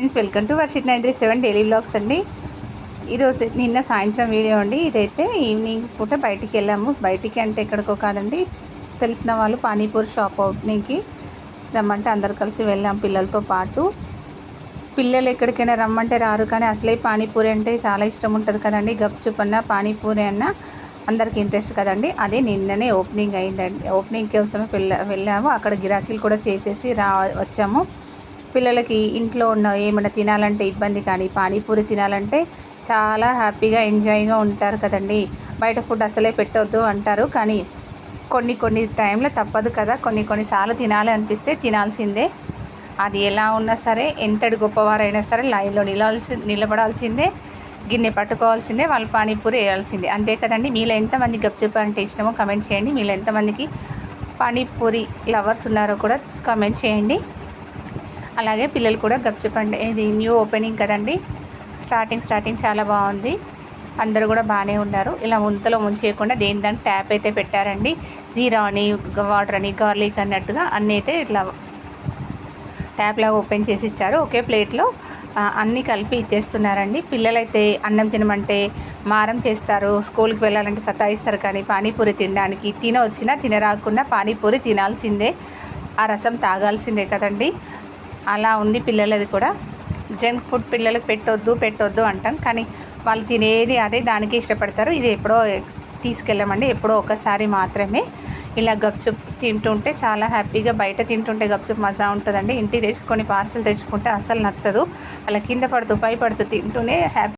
Friends welcome to Varshith nine three seven daily blogs అండి. ఈరోజు నిన్న సాయంత్రం వీడియో అండి. ఇదైతే ఈవినింగ్ పూట బయటికి వెళ్ళాము. బయటికి అంటే ఎక్కడికో కాదండి. తెలిసిన వాళ్ళు పానీపూరి షాప్ ఓపెనింగ్కి రమ్మంటే అందరు కలిసి వెళ్ళాం పిల్లలతో పాటు. పిల్లలు ఎక్కడికైనా రమ్మంటే రారు కానీ అసలే పానీపూరి అంటే చాలా ఇష్టం ఉంటుంది కదండి. గప్చుప్ అన్న పానీపూరి అన్న అందరికి ఇంట్రెస్ట్ కదండి. అదే నిన్ననే ఓపెనింగ్ అయిందండి. ఓపెనింగ్ కోసమే వెళ్ళా వెళ్ళాము. అక్కడ గిరాకీలు కూడా చేసేసి రా వచ్చాము. పిల్లలకి ఇంట్లో ఉన్న ఏమైనా తినాలంటే ఇబ్బంది కానీ పానీపూరి తినాలంటే చాలా హ్యాపీగా ఎంజాయ్గా ఉంటారు కదండి. బయట ఫుడ్ అసలే పెట్టొద్దు అంటారు. కానీ కొన్ని కొన్ని టైంలో తప్పదు కదా. కొన్ని కొన్నిసార్లు తినాలి అనిపిస్తే తినాల్సిందే. అది ఎలా ఉన్నా సరే ఎంతటి గొప్పవారైనా సరే లైన్లో నిలవాల్సి నిలబడాల్సిందే. గిన్నె పట్టుకోవాల్సిందే. వాళ్ళు పానీపూరి వేయాల్సిందే. అంతే కదండి. మీలో ఎంతమంది గప్చుప్ అంటే ఇష్టమో కమెంట్ చేయండి. మీలో ఎంతమందికి పానీపూరి లవర్స్ ఉన్నారో కూడా కమెంట్ చేయండి. అలాగే పిల్లలు కూడా గప్చుప్ ఇది న్యూ ఓపెనింగ్ కదండి. స్టార్టింగ్ స్టార్టింగ్ చాలా బాగుంది. అందరూ కూడా బాగానే ఉన్నారు. ఇలా ముంతలో ముంచేయకుండా దేని దానికి ట్యాప్ అయితే పెట్టారండి. జీరా అని వాటర్ అని గార్లిక్ అన్నట్టుగా అన్నీ అయితే ఇట్లా ట్యాప్లాగా ఓపెన్ చేసి ఇచ్చారు. ఒకే ప్లేట్లో అన్నీ కలిపి ఇచ్చేస్తున్నారండి. పిల్లలైతే అన్నం తినమంటే మారం చేస్తారు. స్కూల్కి వెళ్ళాలంటే సతాయిస్తారు కానీ పానీపూరి తినడానికి తినవచ్చినా తినరాకున్నా పానీపూరి తినాల్సిందే. ఆ రసం తాగాల్సిందే కదండి. అలా ఉంది పిల్లలది కూడా. జంక్ ఫుడ్ పిల్లలకు పెట్టొద్దు పెట్టొద్దు అంటాం. కానీ వాళ్ళు తినేది అదే దానికి ఇష్టపడతారు. ఇది ఎప్పుడో తీసుకెళ్ళమండి. ఎప్పుడో ఒకసారి మాత్రమే ఇలా గప్చుప్ తింటుంటే చాలా హ్యాపీగా బయట తింటుంటే గప్చుప్ మజా ఉంటుందండి. ఇంటికి తెచ్చుకొని పార్సల్ తెచ్చుకుంటే అస్సలు నచ్చదు. అలా కింద పడుతూ పై పడుతూ తింటూనే హ్యాపీ